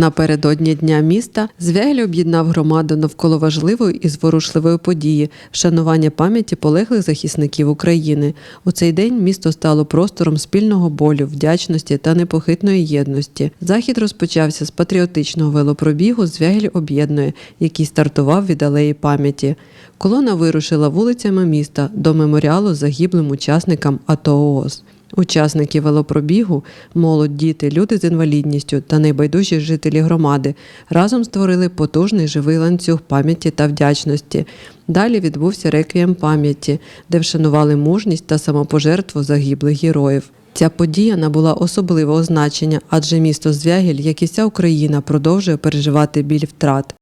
Напередодні дня міста Звягель об'єднав громаду навколо важливої і зворушливої події вшанування пам'яті полеглих захисників України. У цей день місто стало простором спільного болю, вдячності та непохитної єдності. Захід розпочався з патріотичного велопробігу Звягель об'єднує, який стартував від алеї пам'яті. Колона вирушила вулицями міста до меморіалу загиблим учасникам АТО ООС. Учасники велопробігу, молодь, діти, люди з інвалідністю та найбайдужі жителі громади разом створили потужний живий ланцюг пам'яті та вдячності. Далі відбувся реквієм пам'яті, де вшанували мужність та самопожертву загиблих героїв. Ця подія набула особливого значення, адже місто Звягіль, як і вся Україна, продовжує переживати біль втрат.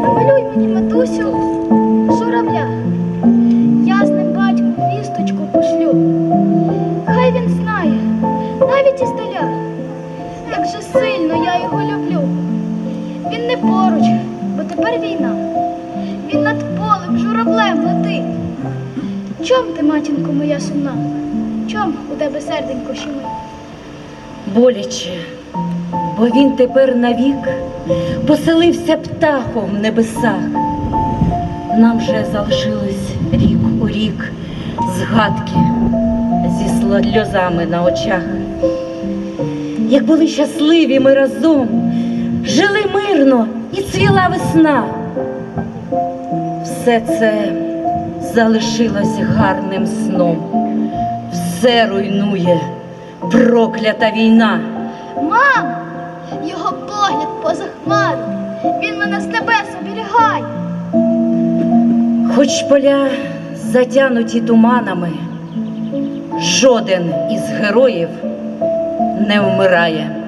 Намалюй мені, матусю, Чом ти, матінко моя сумна? Чом у тебе серденько щемить? боляче, бо він тепер навік поселився птахом в небесах. Нам же залишилось рік у рік згадки зі сльозами на очах. Як були щасливі ми разом, жили мирно і цвіла весна. Все це залишилось гарним сном, все руйнує проклята війна. Мам! Його погляд поза хмару. Він мене з небес оберігає. Хоч поля затянуті туманами, жоден із героїв не вмирає.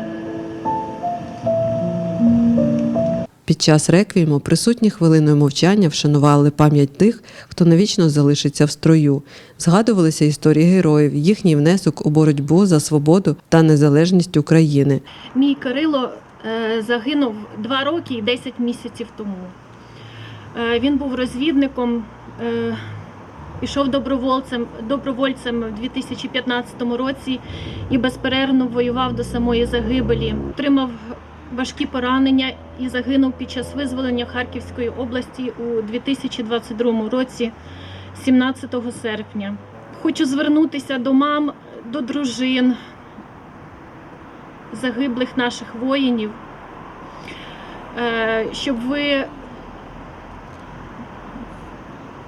Під час реквієму присутні хвилиною мовчання вшанували пам'ять тих, хто навічно залишиться в строю. Згадувалися історії героїв, їхній внесок у боротьбу за свободу та незалежність України. Мій Кирило е, загинув 2 роки і 10 місяців тому. Е, Він був розвідником, е, пішов добровольцем, добровольцем в 2015 році і безперервно воював до самої загибелі. Отримав важкі поранення і загинув під час визволення Харківської області у 2022 році, 17 серпня. Хочу звернутися до мам, до дружин, загиблих наших воїнів, е, щоб ви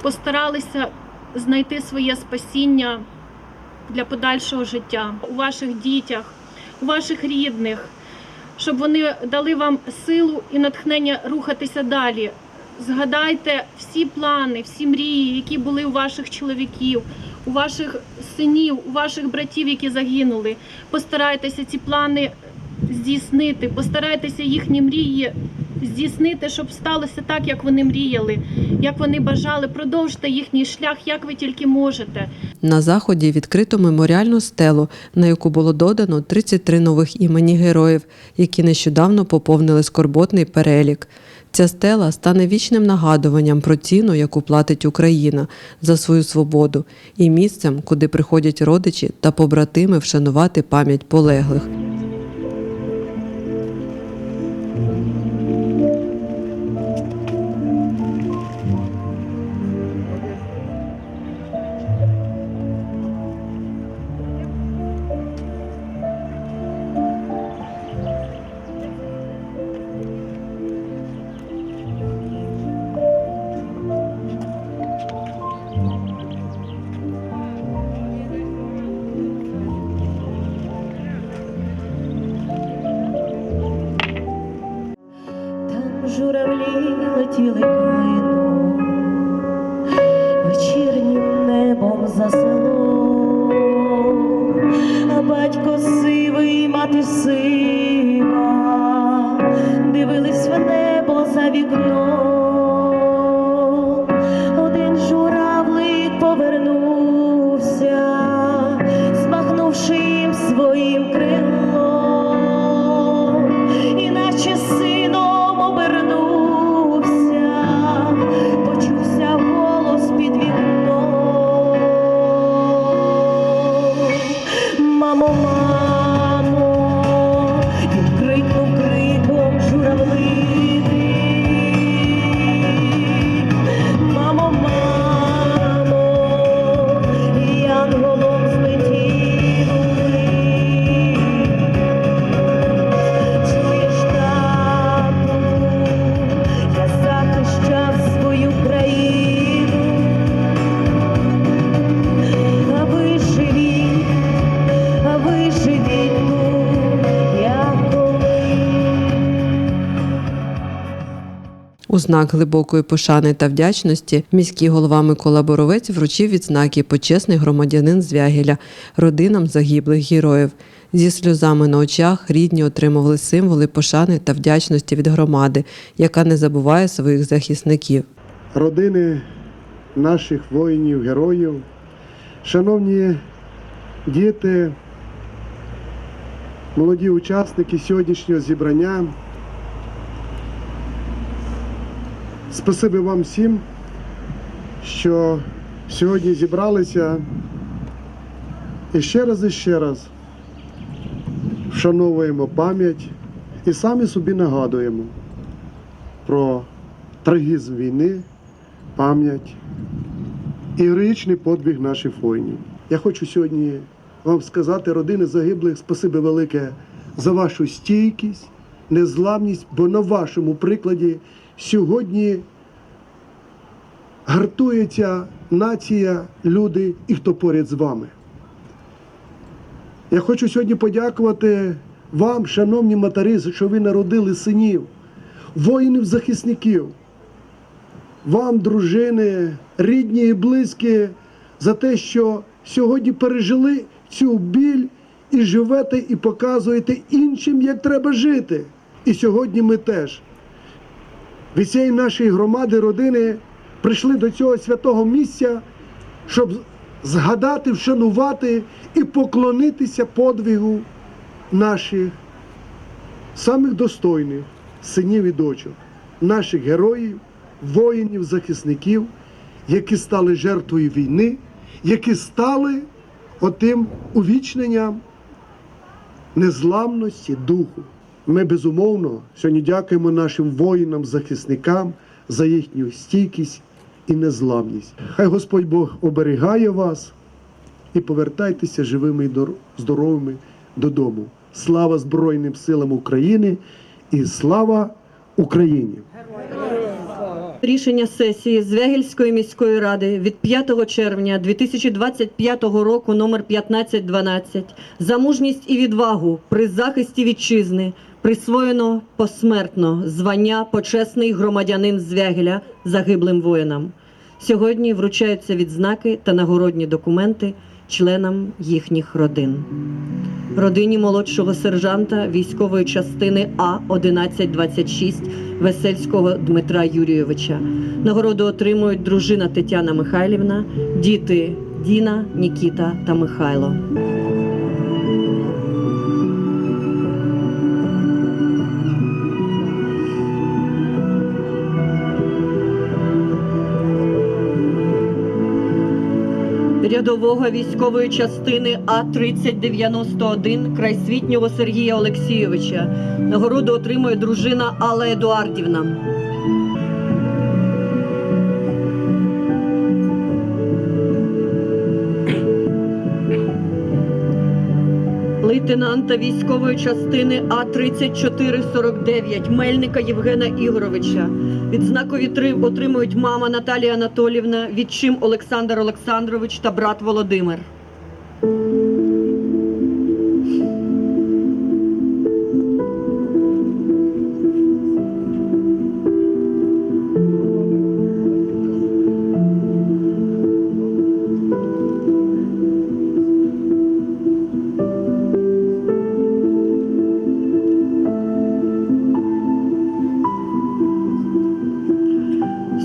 постаралися знайти своє спасіння для подальшого життя у ваших дітях, у ваших рідних, щоб вони дали вам силу і натхнення рухатися далі. Згадайте всі плани, всі мрії, які були у ваших чоловіків, у ваших синів, у ваших братів, які загинули. Постарайтеся ці плани здійснити, постарайтеся їхні мрії здійснити, щоб сталося так, як вони мріяли, як вони бажали. Продовжте їхній шлях, як ви тільки можете. На заході відкрито меморіальну стелу, на яку було додано 33 нових імені героїв, які нещодавно поповнили скорботний перелік. Ця стела стане вічним нагадуванням про ціну, яку платить Україна за свою свободу, і місцем, куди приходять родичі та побратими вшанувати пам'ять полеглих. Журавлі летіли клином, вечірнім небом за село, а батько сивий, мати сива, дивились в небо за вікном. Знак глибокої пошани та вдячності міський голова Микола Боровець вручив відзнаки почесний громадянин Звягеля родинам загиблих героїв. Зі сльозами на очах рідні отримували символи пошани та вдячності від громади, яка не забуває своїх захисників. родини наших воїнів, героїв, шановні діти, молоді учасники сьогоднішнього зібрання. Спасибі вам всім, що сьогодні зібралися і ще раз і ще раз вшановуємо пам'ять і самі собі нагадуємо про трагізм війни, пам'ять і героїчний подвиг наших воїнів. Я хочу сьогодні вам сказати, родини загиблих, спасибі велике за вашу стійкість, незламність, бо на вашому прикладі сьогодні гартується нація, люди і хто поряд з вами. Я хочу сьогодні подякувати вам, шановні матері, що ви народили синів, воїнів-захисників вам, дружини, рідні і близькі, за те, що сьогодні пережили цю біль і живете, і показуєте іншим, як треба жити. І сьогодні ми теж від нашої громади, родини прийшли до цього святого місця, щоб згадати, вшанувати і поклонитися подвигу наших самих достойних синів і дочок, наших героїв, воїнів, захисників, які стали жертвою війни, які стали отим увічненням незламності духу. Ми безумовно сьогодні дякуємо нашим воїнам, захисникам за їхню стійкість і незламність. Хай Господь Бог оберігає вас і повертайтеся живими і дор- здоровими додому. Слава Збройним силам України і слава Україні! Рішення сесії Звягільської міської ради від 5 червня 2025 року номер 1512 за мужність і відвагу при захисті вітчизни присвоєно посмертно звання почесний громадянин Звягеля загиблим воїнам. Сьогодні вручаються відзнаки та нагородні документи членам їхніх родин. Родині молодшого сержанта військової частини А 1126 Весельського Дмитра Юрійовича. Нагороду отримують дружина Тетяна Михайлівна, діти Діна, Нікіта та Михайло. Рядового військової частини А 3091 крайсвітнього Сергія Олексійовича. Нагороду отримує дружина Алла Едуардівна. Лейтенанта військової частини А 3449 Мельника Євгена Ігоровича. Відзнакові три отримують мама Наталія Анатолівна, відчим Олександр Олександрович та брат Володимир.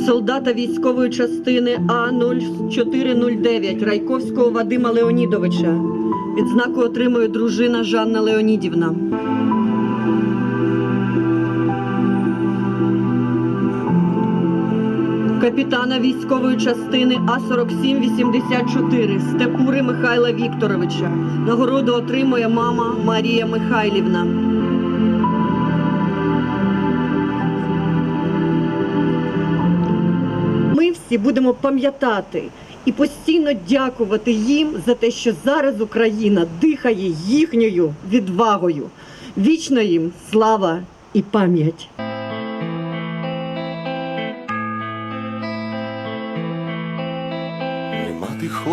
Солдата військової частини А 0409 Райковського Вадима Леонідовича. Відзнаку отримує дружина Жанна Леонідівна. Капітана військової частини А 4784 Степури Михайла Вікторовича. Нагороду отримує мама Марія Михайлівна. Ми будемо пам'ятати і постійно дякувати їм за те, що зараз Україна дихає їхньою відвагою. Вічно їм слава і пам'ять. Нема тих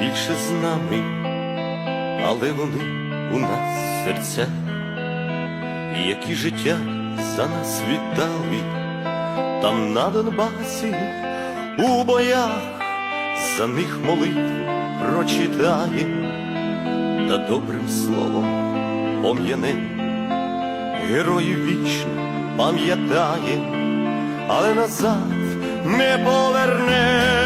більше з нами, але вони у нас серця, які життя за нас віддали, там на Донбасі, у боях за них молит прочитає, та добрим словом пом'яне, героїв вічно пам'ятає, але назад не поверне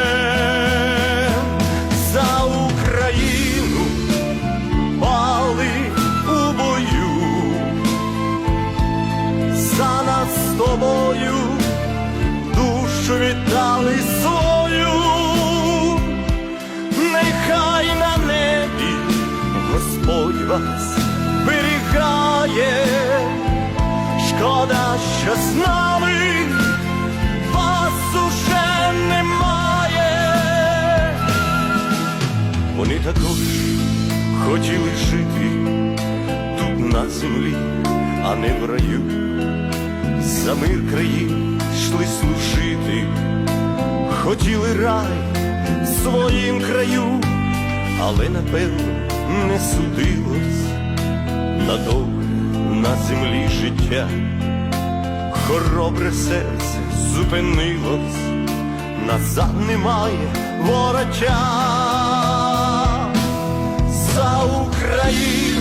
вас берігає, шкода, що з нами вас уже немає. Вони також хотіли жити тут на землі, а не в раю. За мир країн йшли служити, хотіли рай своїм краю, але напевно не судилось надовго на землі життя. Хоробре серце зупинилось, назад немає вороча за Україну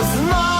does not